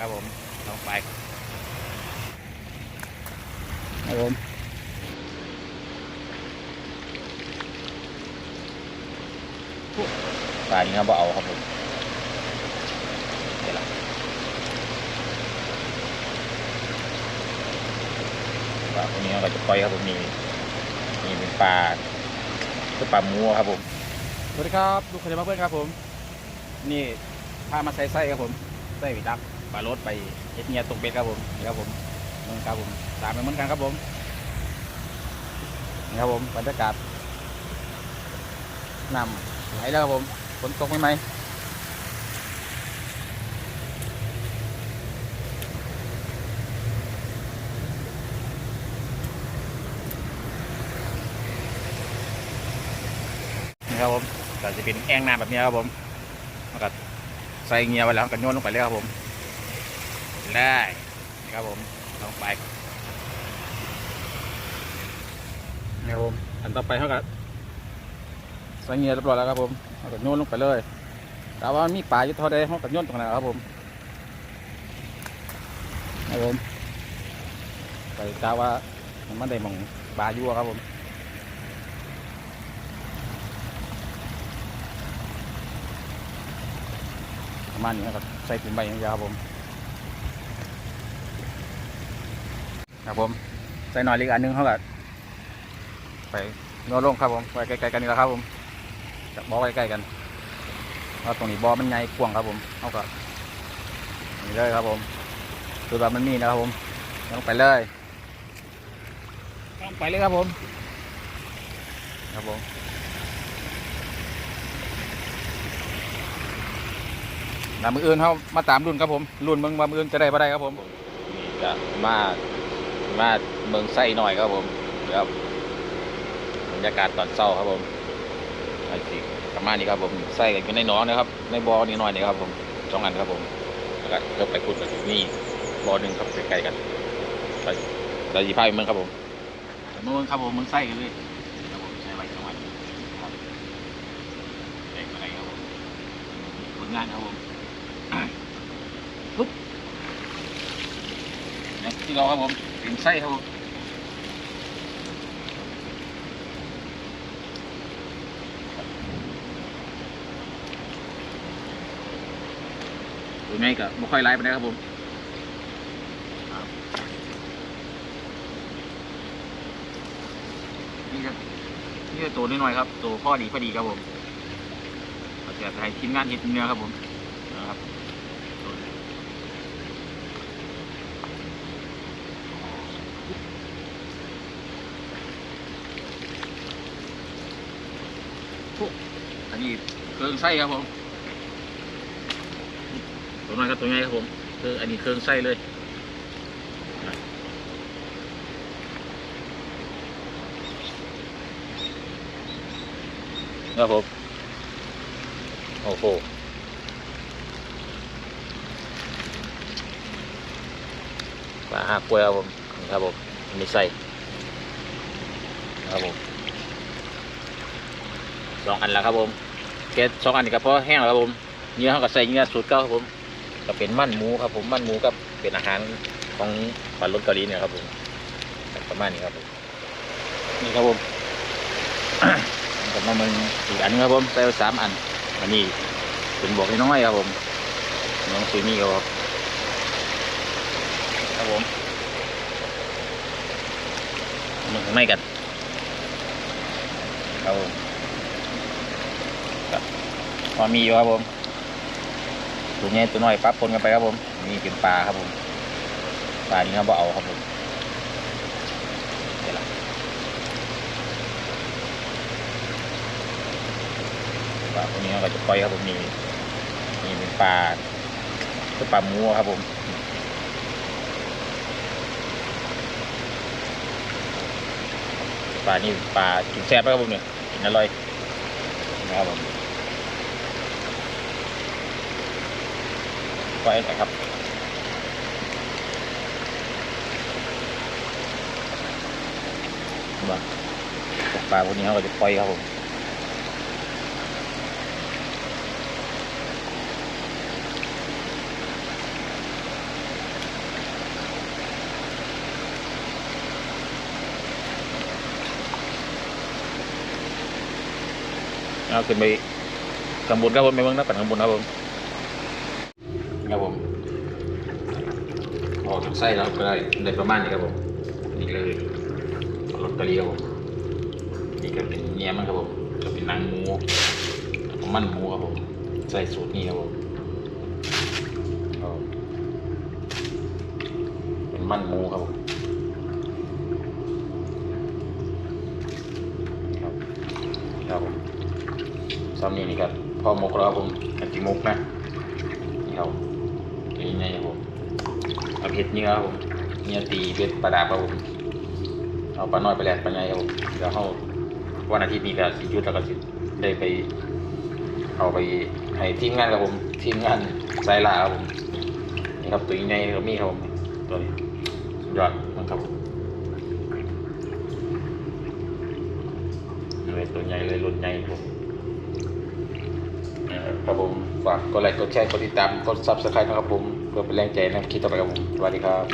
ครับผมลงไปครับผมปลานี้เราบ่เอาครับผมเดี๋ยวละปลาพวกนี้เราก็จะปล่อยครับผมนี่นี่เป็นปลาคือปลาหมูครับผมสวัสดีครับลูกค้ามาเพื่อนครับผม นี่พามาใส่ไส้ครับผมไส้วิดัก ปลารสไปเฮ็ดเงียตกเบ็ดครับผมนี่ครับผมมึงครับผมตามไปเหมือนกันครับผมนี่ครับผมบรรยากาศนำไหลแล้วครับผมฝนตกไหมไหมนะครับผมก็จะเป็นแอ่งน้ำแบบนี้ครับผมแล้วก็ใส่เงียไว้แล้วก็โยนลงไปเลยครับผม ได้ครับผมลงไปนี่ครับผมอันต่อไปเท่ากับใส่เงียเรียบร้อยแล้วครับผมเราก็โยนลงไปเลยแต่ว่ามีปลาอยู่เท่าใดเราก็โยนตรงนั้นครับผมครับผมไปกาว่ามันได้หมองปลาอยู่ครับผมประมาณนี้นะครับใส่ถุงใบยาวครับผม ครับผมใส่หน่อยอีกอันหนึงเขาก็ไปนวดลงครับผมไปใกล้ๆกันนี่แหละครับผมจับบอใกล้ๆกันเพราะตรงนี้บอมันใหญ่กว้างครับผมเขาก็นี่เลยครับผมคือแบบมันมีนะครับผมลงไปเลยลงไปเลยครับผม ครับผมนำมืออื่นเขามาตามรุ่นครับผม รุ่นมืองว่ามืออื่นจะได้บ่ได้ครับผมจะมา มาเมืองไส้หน่อยครับผมครับบรรยากาศตอนเช้าครับผมไอ้สิประมาณนี้ครับผมไส้กันอยู่ในหนองนะครับ ในบ่อนี่หน่อยนี่ครับผมสองอันครับผมแล้วก็เลิกไปพูดกันนี่บ่อหนึ่งครับใกล้ๆกันไปเราจีพาไปเมืองครับผมเมืองครับผมเมืองไส้กันเลยครับผมใช้ไว้จังหวัดครับเด็กอะไรครับผมผลงานครับผมปุ๊บนี่ที่เราครับผม เป็นไส้ครับผมตัวนี้ก็ไม่ค่อยไล่ไปนะครับผมนี่ครับนี่คือตัวน้อยๆครับ ตัวพ่อดีพอดีครับผมเราจะให้ทีมงานเห็ดเนื้อครับผมนะครับ อันนี้เครื่องไส้ครับผมตัวน้อยกับตัวใหญ่ครับผมคืออันนี้เครื่องไส้เลยครับผมโอ้โหปลาห้ากล้วยครับผมครับผมมีไส้ครับผม สองอันแล้วครับผมเกสสองอันนี้ก็พอแห้งแล้วครับผมเนื้อเขาก็ใส่เนื้อสูตรเก้าครับผมก็เป็นมันหมูครับผมมันหมูกับเป็นอาหารของปลาล้นเกาหลีเนี่ยครับผมประมาณนี้ครับผมนี่ครับผมผมมามึงอีกอันครับผมใส่สามอันอันนี้เป็นบวกน้อยๆครับผมน้องซุยนี่ครับครับผมมาข้างในกันครับผม พอมีอยู่ครับผมตัวนี้ตัวน้อยปั๊บปนกันไปครับผมนี่เป็นปลาครับผมปลานี้เราบ่เอาครับผมเดี๋ยวละปลาพวกนี้เราก็จะปล่อยครับผมนี่นี่เป็นปลาคือปลาหมูครับผมปลานี่ปลากินแซ่บนะครับผมเนี่ยกินอร่อยนะครับผม ไว้นะครับ บ่ตกปลาพวกนี้เราจะปล่อยครับผมเอาขึ้นไปข้างบนครับผมไปเมืองนักปั่นข้างบนครับผม ครับผมออกจากไส้แล้วก็ได้ได้ประมาณนี้ครับผมนี่เลยลอตเตอรี่ครับผมนี่ก็เป็นเนียมันครับผมก็เป็นหนังหมูมันหมูครับผมใส่สูตรนี้ครับผมเป็นมันหมูครับผมครับผมซ้ำนี่นี่ครับพอหมกแล้วครับผมอันที่หมกนะนี่ครับ ตัวนี้ไงครับผมเอาเผ็ดเนื้อครับผมเนื้อตีเผ็ดปลาดาบครับผมเอาปลาน้อยไปแลกปลาใหญ่ครับผมเดี๋ยวเขาวันอาทิตย์นี้ก็สิยุดแล้วก็สิได้ไป เอาไปให้ทีมงานครับผมทีมงานสายลาครับผมนี่ครับตัวใหญ่ก็มีครับผมตัวนี้ยอดมันครับเลยตัวใหญ่เลยรุ่นใหญ่ครับ ครับผม ฝากกดไลค์ กดแชร์ กดติดตาม กดซับสไครต์นะครับผม เพื่อเป็นแรงใจในคลิปต่อไปครับผม สวัสดีครับ